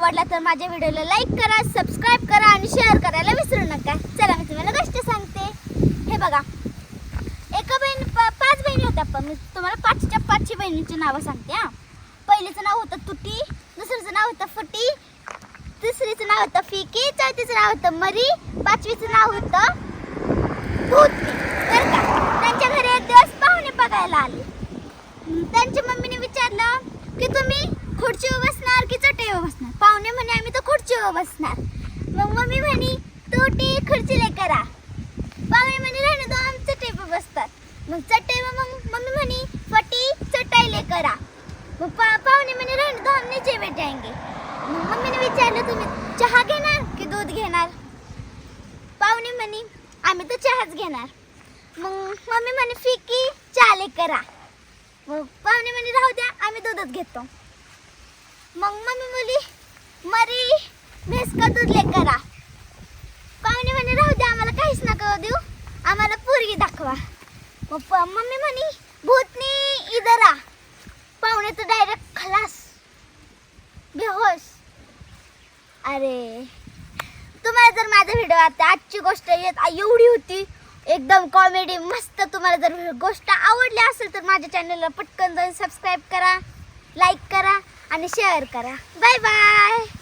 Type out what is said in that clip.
आवडला तर माझ्या व्हिडिओला लाईक करा सबस्क्राईब करा आणि शेअर करायला विसरू नका. चला मी तुम्हाला गोष्ट सांगते. हे बघा. एका बहीण पाच बहिणी होत्या पण मी तुम्हाला पाचच्या पाचशे बहिणींची नावं सांगते हां. पहिलीचं नाव होतं तुटी दुसरीचं नाव होतं फुटी तिसरीचं नाव होतं फिकी चौथीचं नाव होतं मरी पाचवीचं नाव होतं भूतनी तर का? त्यांच्या घरी एक दिवस पाहुणे बघायला आले. त्यांच्या मम्मीने विचारलं की तुम्ही खुर्ची बसणार पाहुणे म्हणे आम्ही तर खुर्चीवर बसणार. मग मम्मी म्हणे तू टी खुर्चीला करा. पाहुणे म्हणे राहणे तो आमचं चटईवर बसतात. मग चटईवर मग मम्मी म्हणे फटी चटाईले करा. मग पा पाहुणे म्हणे राहणे तो आम्ही नीचे बैठाएंगे मग मम्मीने विचारलं तुम्ही चहा घेणार की दूध घेणार? पाहुणे म्हणे आम्ही तर चहाच घेणार. मग मम्मी म्हणे फिकी चाले करा. मग पाहुणे म्हणे राहू द्या आम्ही दूधच घेतो. मग मम्मी मुली मरी म्हैस का दूध ले करा. पाहुणे म्हणे राहू द्या आम्हाला काहीच नका देऊ. आम्हाला पोरगी दाखवा. मग प- मम्मी म्हणे भूतनी इधर आ. पाहुणे तर डायरेक्ट खलास बेहोश. अरे तुम्हाला जर माझा व्हिडिओ आता आजची गोष्ट येत एवढी होती एकदम कॉमेडी मस्त तुम्हाला जर गोष्ट आवडली असेल तर माझ्या चॅनलला पटकन जाऊन सबस्क्राईब करा. लाईक करा आणि शेअर करा. Bye bye.